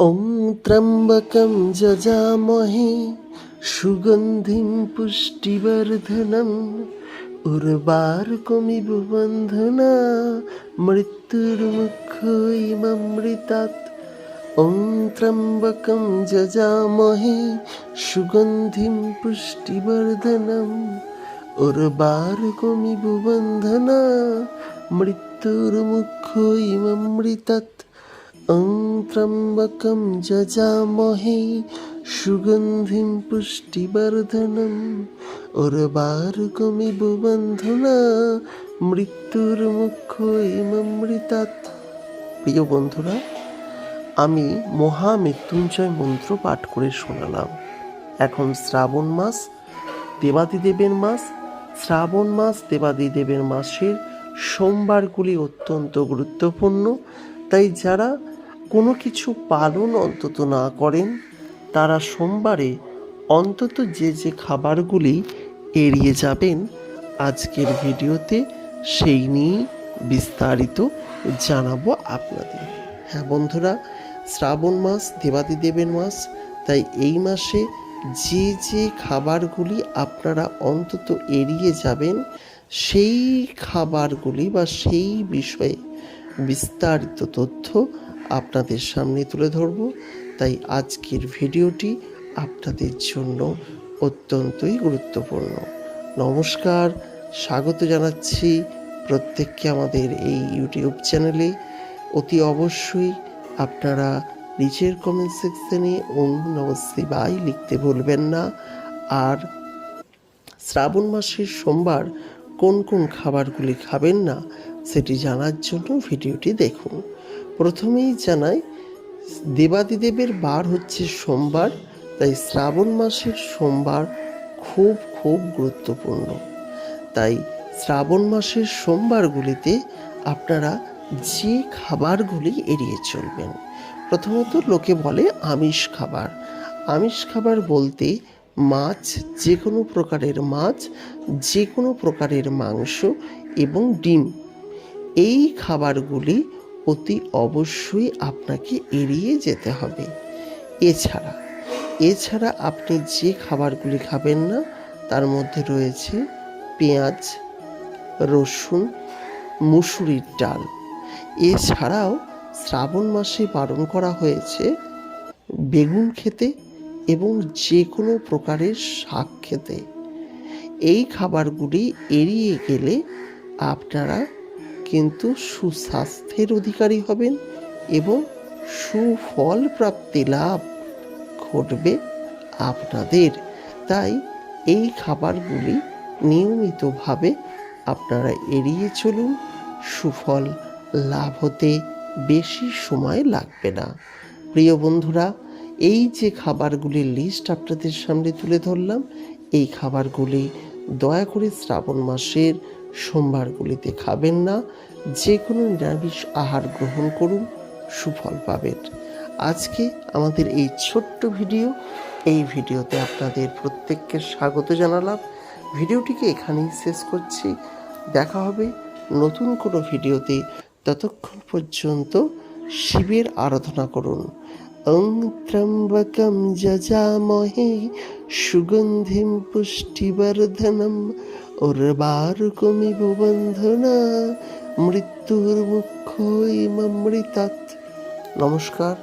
ॐ त्र्यम्बकं जजामहे सुगन्धिं पुष्टिवर्धनम् उर्वारुकमिव बन्धना मृत्युर्मुक्षैममृतात् ॐ त्र्यम्बकं जजामहे सुगन्धिं पुष्टिवर्धनम् उर्वारुकमिव बन्धना मृत्युर्मुक्षैममृतात् ॐ त्र्यम्बकं जजामहे सुगन्धिं पुष्टिवर्धनम् उर्वारुकमिव बन्धना মৃত্যুর্মুক্ষমৃতাৎ প্রিয় বন্ধুরা আমি মহামৃত্যুঞ্জয় মন্ত্র পাঠ করে শোনালাম এখন শ্রাবণ মাস দেবাদিদেবের মাস শ্রাবণ মাস দেবাদিদেবের মাসের সোমবারগুলি অত্যন্ত গুরুত্বপূর্ণ তাই যারা কোনো কিছু পালন অন্তত না করেন, তারা সোমবারে অন্তত যে যে খাবারগুলি এড়িয়ে যাবেন আজকের ভিডিওতে সেই নিয়ে বিস্তারিত জানাব আপনাদের। হ্যাঁ বন্ধুরা, শ্রাবণ মাস দেবাদিদেবের মাস, তাই এই মাসে যে যে খাবারগুলি আপনারা অন্তত এড়িয়ে যাবেন, সেই খাবারগুলি বা সেই বিষয়ে বিস্তারিত তথ্য আপনাদের সামনে তুলে ধরব। তাই আজকের ভিডিওটি আপনাদের জন্য অত্যন্তই গুরুত্বপূর্ণ। নমস্কার, স্বাগত জানাচ্ছি প্রত্যেককে আমাদের এই ইউটিউব চ্যানেলে অতি অবশ্যই আপনারা নিচের কমেন্ট সেকশনে ওম নম শিবায় লিখতে ভুলবেন না। আর শ্রাবণ মাসের সোমবার কোন কোন খাবারগুলি খাবেন না, সেটি জানার জন্য ভিডিওটি দেখুন। প্রথমেই জানাই, দেবাদিদেবের বার হচ্ছে সোমবার, তাই শ্রাবণ মাসের সোমবার খুব খুব গুরুত্বপূর্ণ। তাই শ্রাবণ মাসের সোমবারগুলিতে আপনারা যে খাবারগুলি এড়িয়ে চলবেন, প্রথমত লোকে বলে আমিষ খাবার। আমিষ খাবার বলতে মাছ যে কোনো প্রকারের মাছ যে কোনো প্রকারের মাংস এবং ডিম। এই খাবারগুলি অতি অবশ্যই আপনাকে এড়িয়ে যেতে হবে। এছাড়া এছাড়া আপনি যে খাবারগুলি খাবেন না, তার মধ্যে রয়েছে পেঁয়াজ, রসুন, মুসুরির ডাল। এছাড়াও শ্রাবণ মাসে বারণ করা হয়েছে বেগুন খেতে এবং যে কোনো প্রকারের শাক খেতে। এই খাবারগুলি এড়িয়ে গেলে আপনারা কিন্তু সুস্বাস্থ্যের অধিকারী হবেন এবং সুফল প্রাপ্তি লাভ ঘটবে আপনাদের। তাই এই খাবারগুলি নিয়মিতভাবে আপনারা এড়িয়ে চলুন। সুফল লাভ হতে বেশি সময় লাগবে না। প্রিয় বন্ধুরা, এই যে খাবারগুলির লিস্ট আপনাদের সামনে তুলে ধরলাম, এই খাবারগুলি দয়া করে শ্রাবণ মাসের সোমবারগুলিতে খাবেন না। যে কোনো নিরামিষ আহার গ্রহণ করুন, সুফল পাবেন। আজকে আমাদের এই ছোট্ট ভিডিও, এই ভিডিওতে আপনাদের প্রত্যেককে স্বাগত জানালাম। ভিডিওটিকে এখানেই শেষ করছি। দেখা হবে নতুন কোনো ভিডিওতে। ততক্ষণ পর্যন্ত শিবের আরাধনা করুন। ওং ত্র্যম্বকম যজামহে সুগন্ধিম পুষ্টিবর্ধনম। উর্বারুকমিব বন্ধনা মৃত্যুর মুখ্যই মামৃতাত নমস্কার